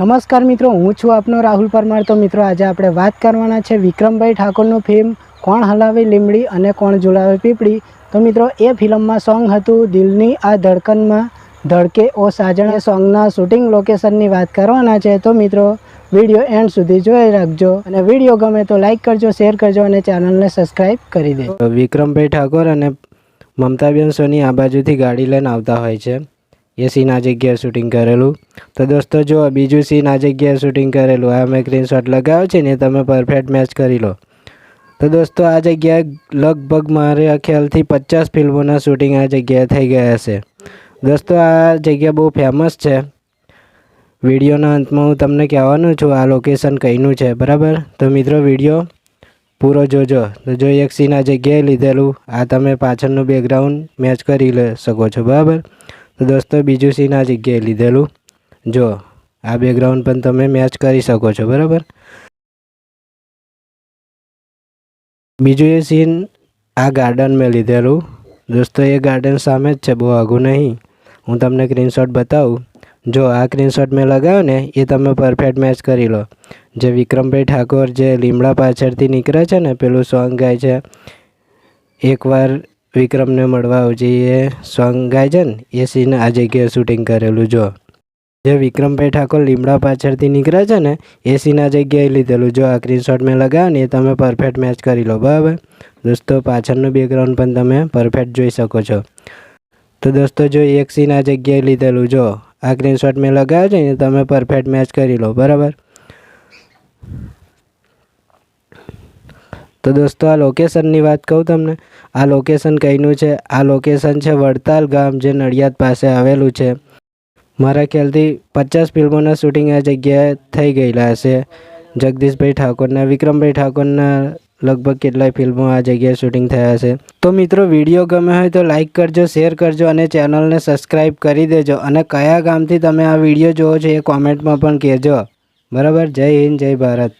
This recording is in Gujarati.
નમસ્કાર મિત્રો, હું છું આપનો રાહુલ પરમાર. તો મિત્રો, આજે આપણે વાત કરવાના છે વિક્રમભાઈ ઠાકોરનું ફિલ્મ કોણ હલાવે લીમડી અને કોણ જોડાવે પીપળી? તો મિત્રો, એ ફિલ્મમાં સોંગ હતું દિલની આ ધડકનમાં, ધડકે ઓ સાજણ સોંગના શૂટિંગ લોકેશનની વાત કરવાના છે. તો મિત્રો વીડિયો એન્ડ સુધી જોઈ રાખજો અને વીડિયો ગમે તો લાઈક કરજો શેર કરજો અને ચેનલને સબસ્ક્રાઈબ કરી દેજો. વિક્રમભાઈ ઠાકોર અને મમતાબેન સોની આ બાજુથી ગાડી લઈને આવતા હોય છે. એ સીન આ જગ્યાએ શૂટિંગ કરેલું. તો દોસ્તો, જો બીજું સીન આ જગ્યાએ શૂટિંગ કરેલું આ મેં સ્ક્રીનશોટ લગાવ્યો છે ને તમે પરફેક્ટ મેચ કરી લો. તો દોસ્તો, આ જગ્યાએ લગભગ મારા ખ્યાલથી પચાસ ફિલ્મોના શૂટિંગ આ જગ્યાએ થઈ ગયા હશે. દોસ્તો, આ જગ્યા બહુ ફેમસ છે. વિડીયોના અંતમાં હું તમને કહેવાનું છું, આ લોકેશન કઈનું છે, બરાબર? તો મિત્રો, વીડિયો પૂરો જોજો. તો જો એક સીન આ જગ્યાએ લીધેલું, આ તમે પાછળનું બેકગ્રાઉન્ડ મેચ કરી શકો છો, બરાબર? તો દોસ્તો, બીજું સીન આ જગ્યાએ લીધેલું. જો, આ બેકગ્રાઉન્ડ પણ તમે મેચ કરી શકો છો, બરાબર? બીજું એ સીન આ ગાર્ડન મેં લીધેલું. દોસ્તો, એ ગાર્ડન સામે જ છે, બહુ આઘું નહીં. હું તમને સ્ક્રીનશોટ બતાવું. જો, આ સ્ક્રીનશોટ મેં લગાવ્યો ને, એ તમે પરફેક્ટ મેચ કરી લો. જે વિક્રમભાઈ ઠાકોર જે લીમડા પાછળથી નીકળે છે ને, પેલું સોંગ ગાય છે, એકવાર વિક્રમને મળવા આવજે એ સોંગ ગાય છે ને એ સીન આ જગ્યાએ શૂટિંગ કરેલું. જો, જે વિક્રમભાઈ ઠાકોર લીમડા પાછળથી નીકળે છે ને એ સીન આ જગ્યાએ લીધેલું. જો, આ સ્ક્રીનશોટ મેં લગાવ્યો ને, એ તમે પરફેક્ટ મેચ કરી લો, બરાબર? દોસ્તો, પાછળનું બેકગ્રાઉન્ડ પણ તમે પરફેક્ટ જોઈ શકો છો. તો દોસ્તો, જો એક સીન આ જગ્યાએ લીધેલું. જો, આ સ્ક્રીનશોટ મેં લગાવ્યો છે ને તમે પરફેક્ટ મેચ કરી લો, બરાબર? તો દોસ્તો, આ લોકેશનની વાત કહું તમને? આ લોકેશન કઈનું છે? આ લોકેશન છે વડતાલ ગામ, જે નડિયાદ પાસે આવેલું છે. મારા ખ્યાલથી પચાસ ફિલ્મોના શૂટિંગ આ જગ્યાએ થઈ ગયેલા હશે. જગદીશભાઈ ઠાકોરના, વિક્રમભાઈ ઠાકોરના લગભગ કેટલાય ફિલ્મો આ જગ્યાએ શૂટિંગ થયા છે તો મિત્રો, વીડિયો ગમે હોય તો લાઈક કરજો શેર કરજો અને ચેનલને સબસ્ક્રાઈબ કરી દેજો. અને કયા ગામથી તમે આ વીડિયો જોવો છો એ કોમેન્ટમાં પણ કહેજો. બરાબર? જય હિન્દ, જય ભારત.